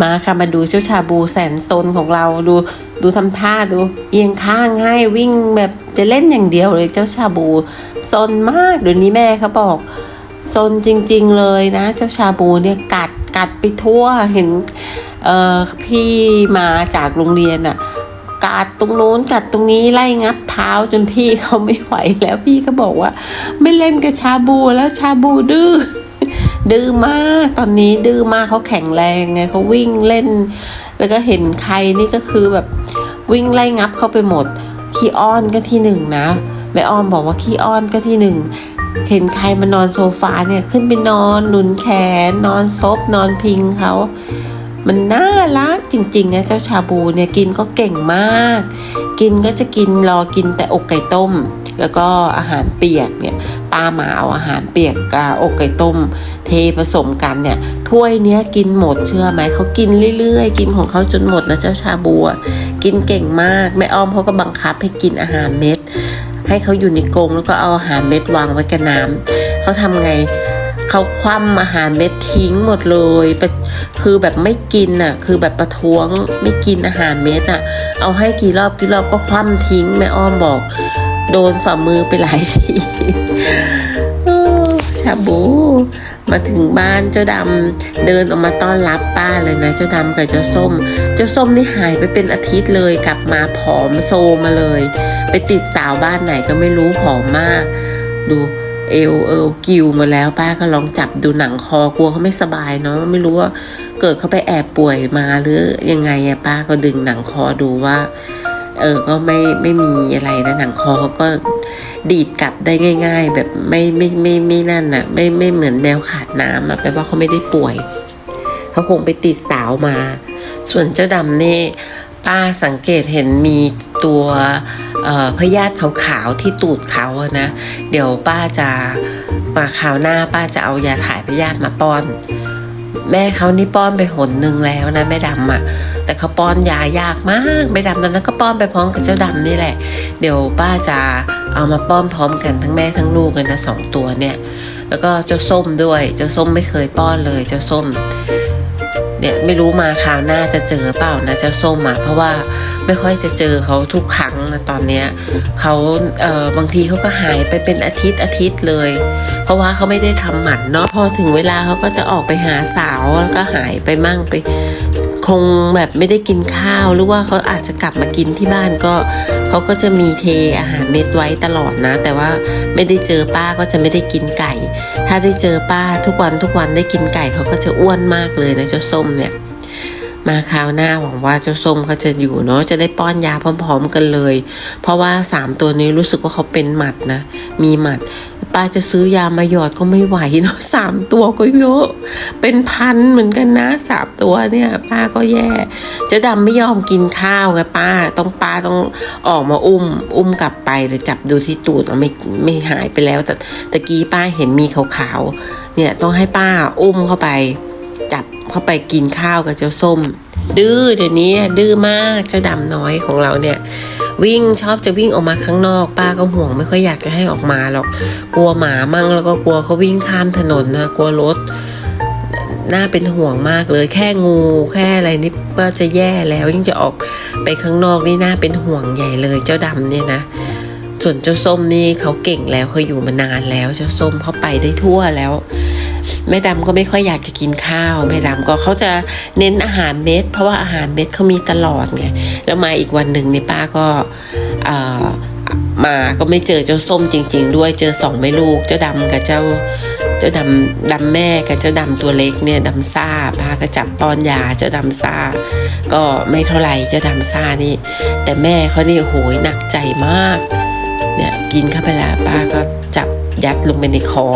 มาค่ะมาดูเจ้าชาบูแสนซนของเราดูดูทำท่าดูเอียงข้างให้วิ่งแบบจะเล่นอย่างเดียวเลยเจ้าชาบูซนมากเดี๋ยวนี้แม่เขาบอกซนจริง ๆเลยนะ เจ้าชาบูเนี่ยกัดกัดไปทั่วเห็นเอ่อพี่มาจากโรงเรียนอะ่ะกัดตรงโน้นกัดตรงนี้ไล่งับเท้าจนพี่เขาไม่ไหวแล้วพี่ก็บอกว่า ไม่เล่นกับชาบูแล้วชาบูดื้อ ดื้อมากตอนนี้ดื้อมากเขาแข็งแรงไงเขาวิ่งเล่น แล้วก็เห็นใครนี่ก็คือแบบวิ่งไล่งับเข้าไปหมดขี้อ้อนก็ที่หนึ่งนะแม่อ้อมบอกว่าขี้อ้อนก็ที่หนึ่งเห็นใครมานอนโซฟาเนี่ยขึ้นไปนอนหนุนแขน นอนซบนอนพิงเขา มันน่ารักจริงๆนะเจ้าชาบูเนี่ยกินก็เก่งมาก กินก็จะกินรอกินแต่อกไก่ต้ม แล้วก็อาหารเปียกเนี่ยป้าหมาเอาอาหารเปียกกับอกไก่ต้ม เทผสมกันเนี่ยถ้วยเนี้ยกินหมดเชื่อไหมเขากินเรื่อยๆ กินของเขาจนหมดนะเจ้าชาบูอะกินเก่งมากแม่อ้อมเขาก็บังคับให้กินอาหารเม็ด ให้เขาอยู่ในกรงแล้วก็เอาอาหารเม็ดวางไว้กับน้ำเขาทำไงเขาคว่ำอาหารเม็ดทิ้งหมดเลย คือแบบไม่กินอะ คือแบบประท้วงไม่กินอาหารเม็ดอะ เอาให้กี่รอบกี่รอบก็คว่ำทิ้งแม่อ้อมบอก โดนฝ่ามือไปหลายทีชาบู มาถึงบ้านเจ้าดำเดินออกมาต้อนรับป้าเลยนะเจ้าดำกับเจ้าส้ม เจ้าส้มนี่หายไปเป็นอาทิตย์เลยกลับมาผอมโซมาเลย ไปติดสาวบ้านไหนก็ไม่รู้ผอมมาก ดูเอวเอวกิวมาแล้วป้าก็ลองจับดูหนังคอกลัวเขาไม่สบายเนาะไม่รู้ว่าเกิดเขาไปแอบป่วยมาหรือยังไงอะป้าก็ดึงหนังคอดูว่า เออก็ไม่ไม่มีอะไรนะหนังคอเขาก็ดีดกลับได้ง่าย ๆ แบบไม่ไม่ไม่ไม่นั่นอะไม่ไม่เหมือนแมวขาดน้ำอะแปลว่าเขาไม่ได้ป่วยเขาคงไปติดสาวมา ส่วนเจ้าดำเนี่ป้าสังเกตเห็นมีตัวพยาธิขาวๆที่ตูดเขาอะนะ เดี๋ยวป้าจะมาคราวหน้าป้าจะเอายาถ่ายพยาธิมาป้อน แม่เขานี่ป้อนไปหนหนึ่งแล้วนะแม่ดำอะแต่เขาป้อนยายากมากแม่ดำตอนนั้นก็ป้อนไปพร้อมกับเจ้าดำนี่แหละ เดี๋ยวป้าจะเอามาป้อนพร้อมกันทั้งแม่ทั้งลูกเลยนะสองตัวเนี่ย แล้วก็เจ้าส้มด้วย เจ้าส้มไม่เคยป้อนเลยเจ้าส้ม เนี่ยไม่รู้มาคราวหน้าจะเจอเปล่านะเจ้าส้มอะเพราะว่าไม่ค่อยจะเจอเขาทุกครั้งนะตอนเนี้ยเขาเออบางทีเขาก็หายไปเป็นอาทิตย์อาทิตย์เลย เพราะว่าเขาไม่ได้ทำหมันเนาะพอถึงเวลาเขาก็จะออกไปหาสาวแล้วก็หายไปมั่งไป คงแบบไม่ได้กินข้าวหรือว่าเขาอาจจะกลับมากินที่บ้านก็เขาก็จะมีเทอาหารเม็ดไว้ตลอดนะ แต่ว่าไม่ได้เจอป้าก็จะไม่ได้กินไก่ ถ้าได้เจอป้าทุกวันทุกวันได้กินไก่เขาก็จะอ้วนมากเลยนะเจ้าส้มเนี่ย มาคราวหน้าหวังว่าเจ้าส้มเขาจะอยู่เนาะจะได้ป้อนยาพร้อม ๆ กันเลย เพราะว่าสามตัวนี้รู้สึกว่าเขาเป็นหมัดนะมีหมัดป้าจะซื้อยามาหยอดก็ไม่ไหวเนาะสามตัวก็เยอะ เป็นพันเหมือนกันนะสามตัวเนี่ยป้าก็แย่จะดำไม่ยอมกินข้าวไงป้าต้องป้าต้องออกมาอุ้ม อุ้มกลับไปหรือจับดูที่ตูดเอาไม่ไม่หายไปแล้วแต่ตะกี้ป้าเห็นมีขาวๆเนี่ยต้องให้ป้าอุ้มเข้าไป จับเข้าไปกินข้าวกับเจ้าส้ม ดื้อเดี๋ยวนี้ดื้อมากเจ้าดำน้อยของเราเนี่ย วิ่งชอบจะวิ่งออกมาข้างนอก ป้าก็ห่วงไม่ค่อยอยากจะให้ออกมาหรอกกลัวหมามั่งแล้วก็กลัวเขาวิ่งข้ามถนนนะกลัวรถน่าเป็นห่วงมากเลยแค่งูแค่อะไรนี่ก็จะแย่แล้วยิ่งจะออกไปข้างนอกนี่น่าเป็นห่วงใหญ่เลยเจ้าดำเนี่ยนะ ส่วนเจ้าส้มนี่เขาเก่งแล้วเขาอยู่มานานแล้ว เจ้าส้มเขาไปได้ทั่วแล้ว แม่ดำก็ไม่ค่อยอยากจะกินข้าวแม่ดำก็เขาจะเน้นอาหารเม็ด เพราะว่าอาหารเม็ดเขามีตลอดไงแล้วมาอีกวันหนึ่งในป้าก็มาก็ไม่เจอเจ้าส้มจริง ๆ ด้วยเจอสองแม่ลูก เจ้าดำกับเจ้าเจ้าดำดำแม่กับเจ้าดำตัวเล็กเนี่ยดำซ่าป้าก็จับป้อนยาเจ้าดำซ่า ก็ไม่เท่าไหร่เจ้าดำซ่านี่ แต่แม่เขานี่โหยหนักใจมาก เนี่ยกินเข้าไปแล้วป้าก็จับยัดลงไปในคอ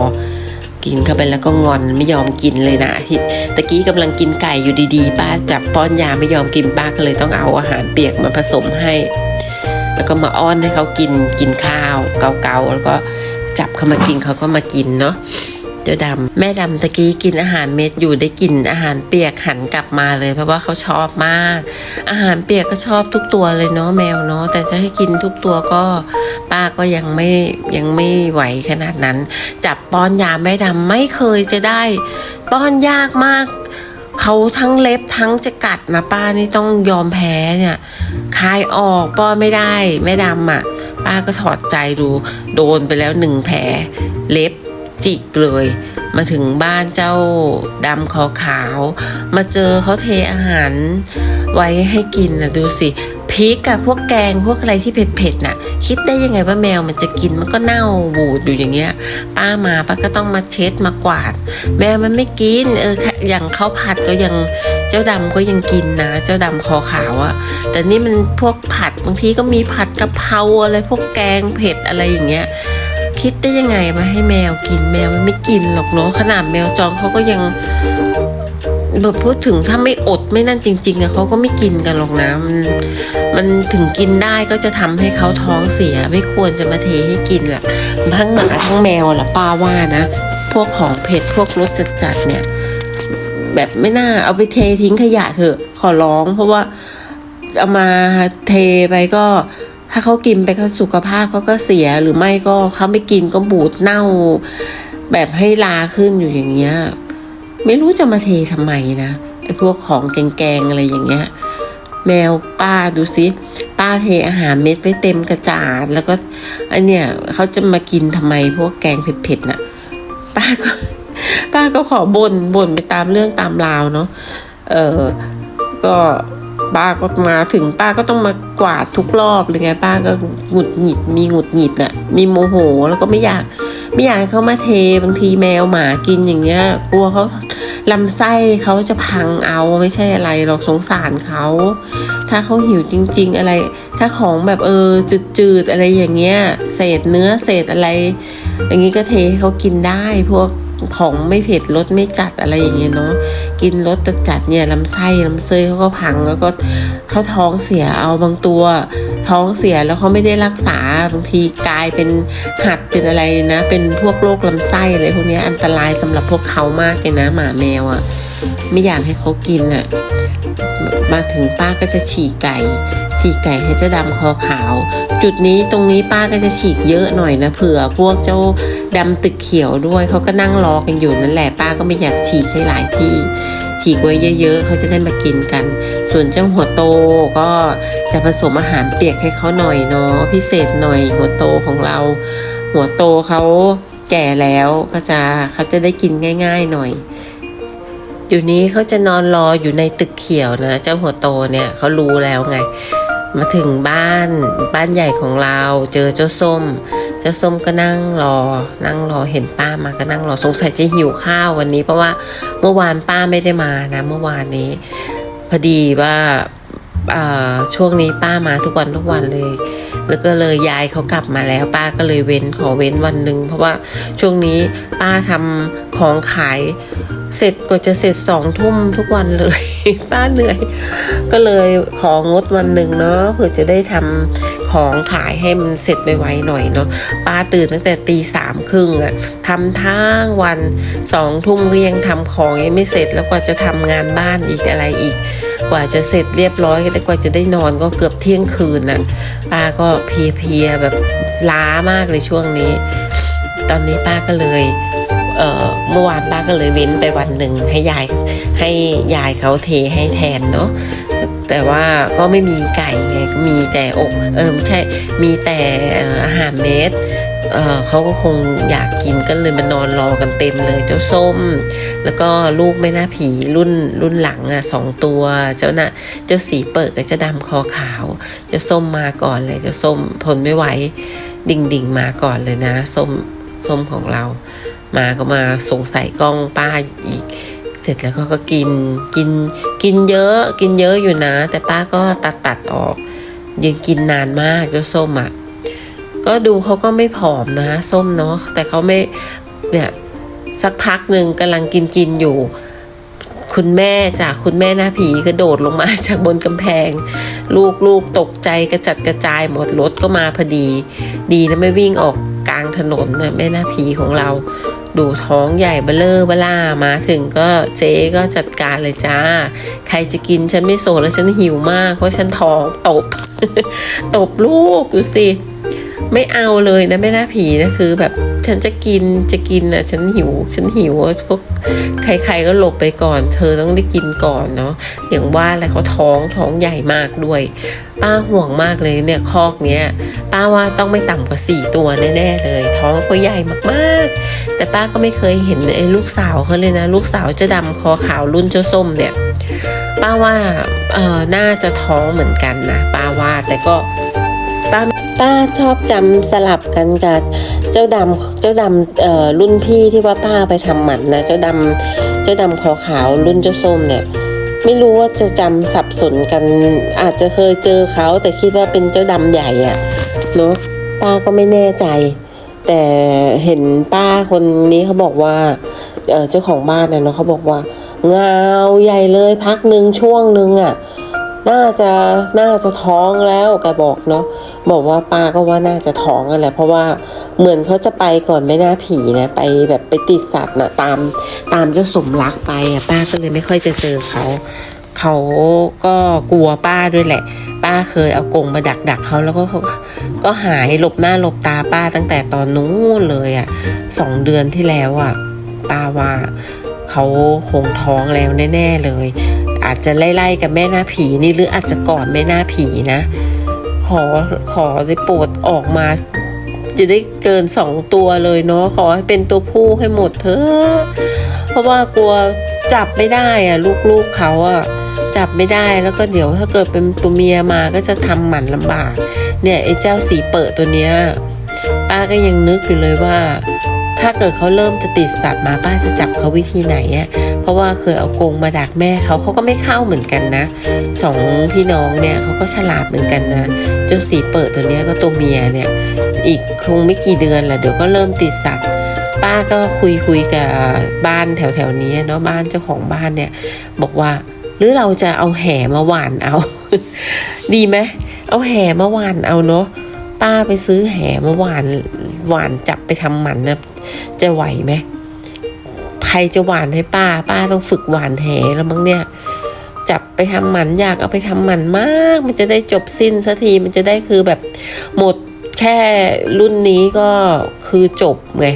กินเข้าไปแล้วก็งอนไม่ยอมกินเลยนะที่ตะกี้กำลังกินไก่อยู่ดีๆ ป้าจับป้อนยาไม่ยอมกินป้าก็เลยต้องเอาอาหารเปียกมาผสมให้ แล้วก็มาอ้อนให้เขากินกินข้าว เกาๆแล้วก็จับเขามากินเขาก็มากินเนาะ เจ้าดำแม่ดำตะกี้กินอาหารเม็ดอยู่ได้กินอาหารเปียกหันกลับมาเลย เพราะว่าเขาชอบมาก อาหารเปียกก็ชอบทุกตัวเลยเนาะแมวเนาะแต่จะให้กินทุกตัวก็ป้าก็ยังไม่ยังไม่ไหวขนาดนั้น จับป้อนยาแม่ดำไม่เคยจะได้ ป้อนยากมากเขาทั้งเล็บทั้งจะกัดนะป้านี่ต้องยอมแพ้เนี่ยคายออกป้อนไม่ได้แม่ดำอะ ป้าก็ถอดใจดูโดนไปแล้วหนึ่งแผลเล็บ จิกเลย มาถึงบ้านเจ้าดำคอขาว มาเจอเขาเทอาหารไว้ให้กินนะดูสิพริกกับพวกแกงพวกอะไรที่เผ็ดๆน่ะ คิดได้ยังไงว่าแมวมันจะกินมันก็เน่าบูดอยู่อย่างเงี้ย ป้ามาป้าก็ต้องมาเช็ดมากวาด แมวมันไม่กินเอออย่างข้าวผัดก็ยังเจ้าดำก็ยังกินนะ เจ้าดำคอขาวอะแต่นี่มันพวกผัดบางทีก็มีผัดกะเพราอะไรพวกแกงเผ็ดอะไรอย่างเงี้ย คิดได้ยังไงมาให้แมวกินแมวมันไม่กินหรอกเนาะขนาดแมวจองเขาก็ยังแบบพูดถึงถ้าไม่อดไม่นั่นจริงๆอะเขาก็ไม่กินกันหรอกนะมันมันถึงกินได้ก็จะทำให้เขาท้องเสีย ไม่ควรจะมาเทให้กินแหละทั้งหมาทั้งแมวแหละป้าว่านะพวกของเผ็ดพวกรสจัดๆเนี่ย แบบไม่น่าเอาไปเททิ้งขยะเถอะขอร้อง เพราะว่าเอามาเทไปก็ ถ้าเขากินไปก็สุขภาพเขาก็เสียหรือไม่ก็เขาไม่กินก็บูดเน่า แบบให้ลาขึ้นอยู่อย่างเงี้ย ไม่รู้จะมาเททำไมนะไอ้พวกของแกงๆอะไรอย่างเงี้ย แมวป้าดูสิป้าเทอาหารเม็ดไว้เต็มกระจาด แล้วก็อันเนี้ยเขาจะมากินทำไมพวกแกงเผ็ดๆน่ะ ป้าก็ป้าก็ขอบ่นบ่นไปตามเรื่องตามราวเนาะเออก็ ป้าก็มาถึงป้าก็ต้องมากวาดทุกรอบเลยไงป้าก็หงุดหงิด มีหงุดหงิดน่ะ มีโมโหแล้วก็ไม่อยากไม่อยากให้เขามาเทบางทีแมวหมากินอย่างเงี้ยกลัวเขาลำไส้เขาจะพังเอาไม่ใช่อะไรหรอกสงสารเขา ถ้าเขาหิวจริง ๆ อะไร ถ้าของแบบเออจืดๆอะไรอย่างเงี้ย เศษเนื้อเศษอะไร อย่างงี้ก็เทให้เขากินได้พวกของไม่เผ็ดรสไม่จัดอะไรอย่างเงี้ยเนาะ กินรสจัดๆเนี่ยลำไส้ลำเส้เขาก็พังแล้วก็เขาท้องเสียเอาบางตัวท้องเสียแล้วเขาไม่ได้รักษาบางทีกลายเป็นหัดเป็นอะไรนะ เป็นพวกโรคลำไส้อะไรพวกนี้อันตรายสำหรับพวกเขามากเลยนะหมาแมวอะ่ะไม่อยากให้เขากินอะมาถึงป้าก็จะฉีกไก่ ฉีกไก่ให้เจ้าดำคอขาว จุดนี้ตรงนี้ป้าก็จะฉีกเยอะหน่อยนะเผื่อพวกเจ้าดำตึกเขียวด้วยเขาก็นั่งรอกันอยู่นั่นแหละป้าก็ไม่อยากฉีกให้หลายที่ ฉีกไว้เยอะ ๆ เขาจะได้มากินกัน ส่วนเจ้าหัวโตก็จะผสมอาหารเปียกให้เขาหน่อยเนาะพิเศษหน่อยหัวโตของเรา หัวโตเขาแก่แล้วก็จะเขาจะได้กินง่าย ๆหน่อยเดี๋ยวนี้เขาจะนอนรออยู่ในตึกเขียวนะ เจ้าหัวโตเนี่ยเขารู้แล้วไง มาถึงบ้านบ้านใหญ่ของเราเจอเจ้าส้ม เจ้าส้มก็นั่งรอ นั่งรอเห็นป้ามาก็นั่งรอสงสัยจะหิวข้าววันนี้ เพราะว่าเมื่อวานป้าไม่ได้มานะ เมื่อวานนี้ พอดีว่าช่วงนี้ป้ามาทุกวันทุกวันเลย แล้วก็เลยยายเขากลับมาแล้ว ป้าก็เลยเว้นขอเว้นวันหนึ่งเพราะว่าช่วงนี้ป้าทำของขายเสร็จก็จะเสร็จสองทุ่มทุกวันเลย ป้าเหนื่อย ก็เลยของดวันหนึ่งเนาะเพื่อจะได้ทำ ของขายให้มันเสร็จไวๆหน่อยเนาะป้าตื่นตั้งแต่ตีสามครึ่งอะทำทั้งวันสองทุ่มก็ยังทำของยังไม่เสร็จแล้วกว่าจะทำงานบ้านอีกอะไรอีก กว่าจะเสร็จเรียบร้อยแต่กว่าจะได้นอนก็เกือบเที่ยงคืนน่ะป้าก็เพลียๆแบบล้ามากเลยช่วงนี้ ตอนนี้ป้าก็เลย เมื่อวานป้าก็เลยเว้นไปวันหนึ่งให้ยายให้ยายเขาเทให้แทนเนาะแต่ว่าก็ไม่มีไก่ไงก็มีแต่อกเออไม่ใช่มีแต่อาหารเม็ดเเขาก็คงอยากกินก็เลยมานอนรอกันเต็มเลยเจ้าส้ม แล้วก็ลูกไม่น่าผีรุ่นรุ่นหลังอะสองตัวเจ้าน่ะเจ้าสีเปิดกับเจ้าดำคอขาว เจ้าส้มมาก่อนเลยเจ้าส้มทนไม่ไหวดิ่งดิ่งมาก่อนเลยนะส้มส้มของเรา มาก็มาสงสัยกล้องป้าอีก เสร็จแล้วก็ก็กินกินกินเยอะกินเยอะอยู่นะ แต่ป้าก็ตัดตัดออก ยังกินนานมากเจ้าส้มอะก็ดูเขาก็ไม่ผอมนะ ส้มเนาะแต่เขาไม่เนี่ยสักพักหนึ่งกำลังกินกินอยู่ คุณแม่จากคุณแม่หน้าผีกระโดดลงมาจากบนกำแพง ลูกลูกตกใจกระจัดกระจายหมดรถก็มาพอดี ดีนะไม่วิ่งออกกลางถนนนะแม่หน้าผีของเรา ดูท้องใหญ่เบลเลอร์เบล่ามาถึงก็เจ๊ก็จัดการเลยจ้า ใครจะกินฉันไม่โสดแล้วฉันหิวมากเพราะฉันท้องตบ ตบลูกดูสิ ไม่เอาเลยนะแม่หน้าผีนะคือ แบบฉันจะกินจะกินนะฉันหิว ฉันหิวพวกใคร ๆก็หลบไปก่อน เธอต้องได้กินก่อนเนาะอย่างว่าแล้วเขาท้องท้องใหญ่มากด้วย ป้าห่วงมากเลยเนี่ยคอกเนี้ยป้าว่าต้องไม่ต่ำกว่าสี่ตัวแน่ๆเลย ท้องเขาใหญ่มากๆ แต่ป้าก็ไม่เคยเห็นไอ้ลูกสาวเขาเลยนะ ลูกสาวจะดำคอขาวรุ่นเจ้าส้มเนี่ย ป้าว่าเออน่าจะท้องเหมือนกันนะป้าว่าแต่ก็ ป้าป้าชอบจำสลับกันกับเจ้าดำเจ้าดำเอ่อรุ่นพี่ที่ว่าป้าไปทำหมันนะเจ้าดำเจ้าดำคอขาวรุ่นเจ้าส้มเนี่ยไม่รู้ว่าจะจำสับสนกัน อาจจะเคยเจอเขาแต่คิดว่าเป็นเจ้าดำใหญ่อะเนาะป้าก็ไม่แน่ใจ แต่เห็นป้าคนนี้เขาบอกว่าเออเจ้าของบ้านนะเนาะเขาบอกว่าเงาใหญ่เลยพักหนึ่งช่วงหนึ่งอะ น่าจะน่าจะท้องแล้วแกบอกเนาะบอกว่าป้าก็ว่าน่าจะท้องกันแหละเพราะว่าเหมือนเขาจะไปก่อนไม่น่าผีนะไปแบบไปติดสัตว์นะตามตามเจ้าสมรักไปอะป้าก็เลยไม่ค่อยจะเจอเขาเขาก็กลัวป้าด้วยแหละ ป้าเคยเอากงมาดักดักเขาแล้วก็เขาก็หายหลบหน้าหลบตาป้าตั้งแต่ตอนนู้นเลยอะสองเดือนที่แล้วอะป้าว่าเขาคงท้องแล้วแน่ ๆเลย อาจจะไล่ๆกับแม่หน้าผีนี่หรืออาจจะก่อนแม่หน้าผีนะ ขอขอได้โปรดออกมา จะได้เกินสองตัวเลยเนาะขอให้เป็นตัวผู้ให้หมดเถอะเพราะว่ากลัวจับไม่ได้อะลูกๆเขาอะจับไม่ได้แล้วก็เดี๋ยวถ้าเกิดเป็นตัวเมียมาก็จะทำหมันลำบาก เนี่ยไอ้เจ้าสีเปิดตัวเนี้ยป้าก็ยังนึกอยู่เลยว่า ถ้าเกิดเขาเริ่มจะติดสัตว์มาป้าจะจับเขาวิธีไหนอะ ราะว่าเคยเอากรงมาดักแม่เขาเขาก็ไม่เข้าเหมือนกันนะสองพี่น้องเนี่ยเขาก็ฉลาดเหมือนกันนะเจ้าสีเปิดตัวเนี้ยก็ตัวเมียเนี่ย อีกคงไม่กี่เดือนแหละเดี๋ยวก็เริ่มติดสัตว์ป้าก็คุยคุยกับบ้านแถวแถวนี้เนาะบ้านเจ้าของบ้านเนี่ย บอกว่าหรือเราจะเอาแห่มาหวานเอา ดีไหมเอาแห่มาหวานเอาเนาะป้าไปซื้อแห่มาหวานหวานจับไปทำหมันนะจะไหวไหม ใครจะหวานให้ป้า ป้าต้องฝึกหวานแหแล้วมั้งเนี่ย จับไปทำหมันอยากเอาไปทำหมันมาก มันจะได้จบสิ้นสักทีมันจะได้คือแบบหมดแค่รุ่นนี้ก็คือจบไง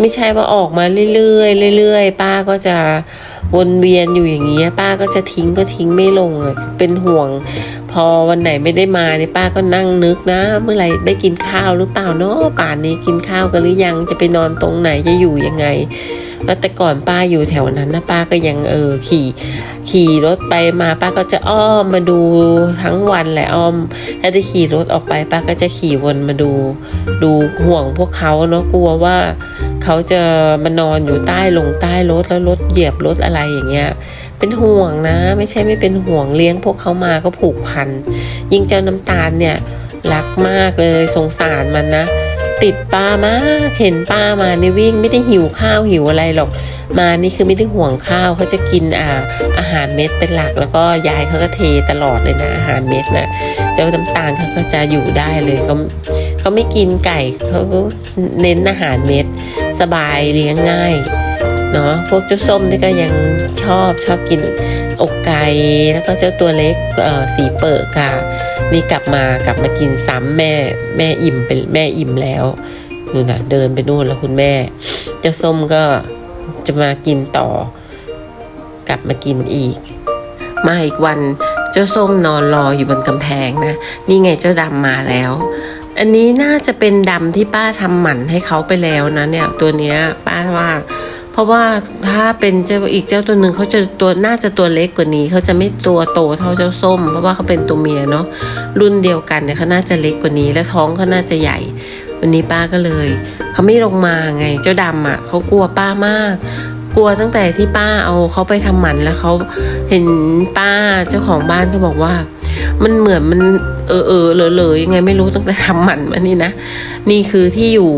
ไม่ใช่ว่าออกมาเรื่อยๆเรื่อยๆป้าก็จะวนเวียนอยู่อย่างเงี้ย ป้าก็จะทิ้งก็ทิ้งไม่ลงอะเป็นห่วง พอวันไหนไม่ได้มาเนี่ยป้าก็นั่งนึกนะ เมื่อไหร่ได้กินข้าวหรือเปล่าเนาะป่านนี้กินข้าวกันหรือยังจะไปนอนตรงไหนจะอยู่ยังไง แล้วแต่ก่อนป้าอยู่แถวนั้นนะป้าก็ยังเออขี่ขี่รถไปมาป้าก็จะอ้อมมาดูทั้งวันแหละอ้อมถ้าได้ขี่รถออกไปป้าก็จะขี่วนมาดู ดูห่วงพวกเขาเนาะกลัวว่าเขาจะมานอนอยู่ใต้ลงใต้รถแล้วรถเหยียบรถอะไรอย่างเงี้ยเป็นห่วงนะ ไม่ใช่ไม่เป็นห่วงเลี้ยงพวกเขามาก็ผูกพัน ยิ่งเจ้าน้ำตาลเนี่ยรักมากเลยสงสารมันนะ ติดป้ามากเห็นป้ามานี่วิ่งไม่ได้หิวข้าวหิวอะไรหรอก มานี่คือไม่ได้ห่วงข้าวเขาจะกินอ่าอาหารเม็ดเป็นหลัก แล้วก็ยายเขาก็เทตลอดเลยนะอาหารเม็ดนะเจ้าน้ำตาลเขาก็จะอยู่ได้เลยเขาเขาไม่กินไก่เขาเน้นอาหารเม็ด สบายเลี้ยงง่ายเนาะพวกเจ้าส้มนี่ก็ยังชอบชอบกินอกไก่แล้วก็เจ้าตัวเล็กเอ่อสีเปิดค่ะ นี่กลับมากลับมากินซ้ำแม่แม่อิ่มเป็นแม่อิ่มแล้วนู่นนะเดินไปนู่นแล้วคุณแม่ เจ้าส้มก็จะมากินต่อ กลับมากินอีก มาอีกวันเจ้าส้มนอนรออยู่บนกำแพงนะ นี่ไงเจ้าดำมาแล้ว อันนี้น่าจะเป็นดำที่ป้าทำหมันให้เขาไปแล้วนะเนี่ย ตัวเนี้ยป้าว่า เพราะว่าถ้าเป็นเจ้าอีกเจ้าตัวหนึ่งเขาจะตัวน่าจะตัวเล็กกว่านี้ เขาจะไม่ตัวโตเท่าเจ้าส้ม เพราะว่าเขาเป็นตัวเมียเนาะรุ่นเดียวกันเนี่ยเขาน่าจะเล็กกว่านี้ แล้วท้องเขาน่าจะใหญ่ วันนี้ป้าก็เลยเขาไม่ลงมาไงเจ้าดำอะเขากลัวป้ามากกลัวตั้งแต่ที่ป้าเอาเขาไปทำหมันแล้วเขาเห็นป้าเจ้าของบ้านเขาบอกว่า มันเหมือนมันเออเออเลยเลยยังไงไม่รู้ตั้งแต่ทำหมันมานี่นะ นี่คือที่อยู่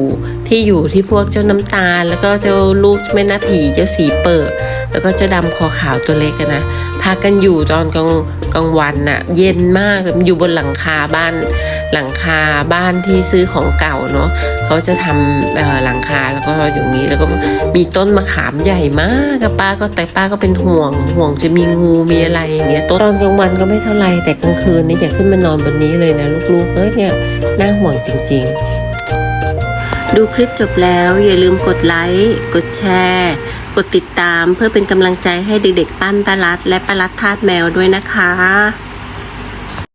ที่อยู่ที่พวกเจ้าน้ำตาล แล้วก็เจ้าลูกแม่นาผีเจ้าสีเปิดแล้วก็เจ้าดำคอขาวตัวเล็กกันนะพากันอยู่ตอนกลาง กลางวันน่ะเย็นมากอยู่บนหลังคาบ้านหลังคาบ้านที่ซื้อของเก่าเนาะเขาจะทำหลังคาแล้วก็อย่างนี้แล้วก็มีต้นมะขามใหญ่มากป้าก็แต่ป้าก็เป็นห่วงห่วงจะมีงูมีอะไรอย่างเงี้ยตอนกลางวันก็ไม่เท่าไหร่แต่กลางคืนนี่อย่าขึ้นมานอนบนนี้เลยนะลูกๆเอ้ยเนี่ยน่าห่วงจริง ๆ ดูคลิปจบแล้วอย่าลืมกดไลค์กดแชร์ กดติดตามเพื่อเป็นกำลังใจให้เด็กๆปั้นปลารัดและปลารัดทาดแมวด้วยนะคะ